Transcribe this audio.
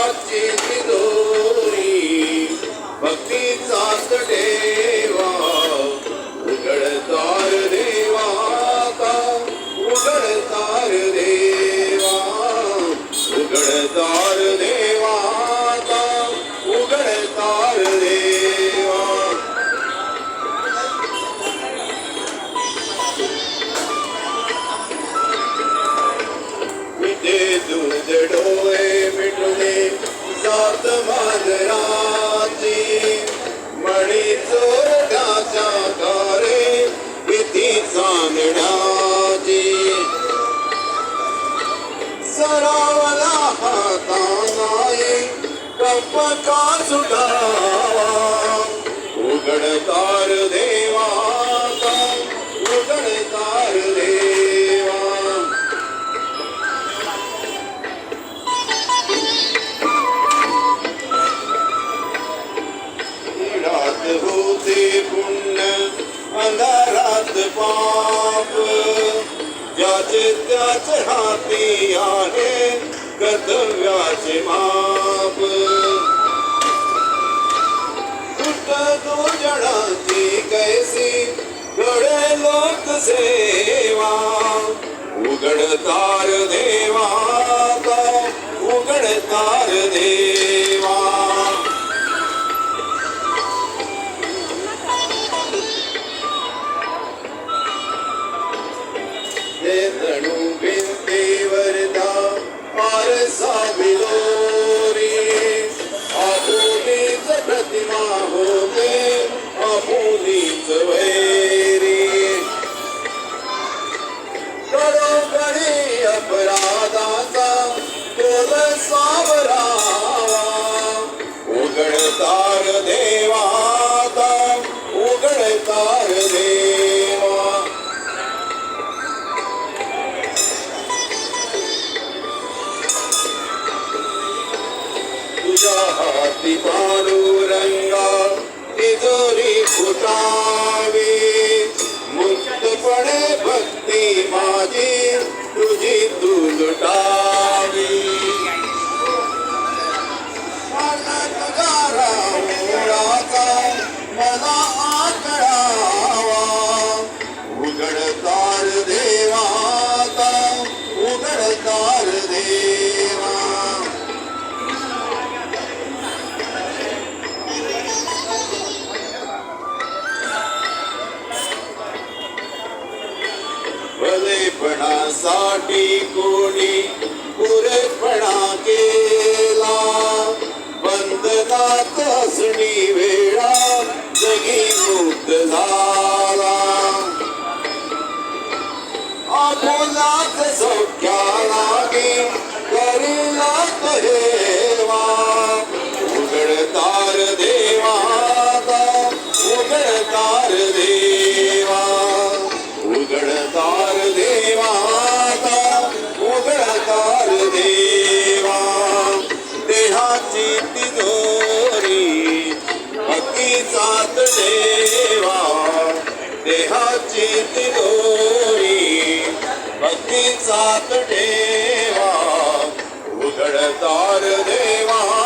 देहाची तिजोरी भक्तीचाच देवा सरावला हाता नाही कपका सुटावा ते पुण्य अंधारात पाप. ज्याचे त्याचे हाती आहे कर्तव्याचे माप. दुष्ट दुजणाची कैसी घडे लोक सेवा. उघडतार देवा उघडतार देवा. आरसा बिलोरी आपुलीच प्रतिमा होते आपुलीच वैरी। घडोघडी अपराधाचा तोल सावरावा उघडतार देवाता उघडतार देवा పారూరంగా తిదొరి కుటావే ముక్తి పడే భక్తి మాజీ भलेपणासाठी कोणी पुरेपणा केला? बंधनात असणी वेळा जगी मुक्त झाला. आपुलात सौख्या लागे करीला हे देवा देहाची तिजोरी भक्तीचाच देवा. देहाची तिजोरी भक्तीचाच देवा. उघडदार देवा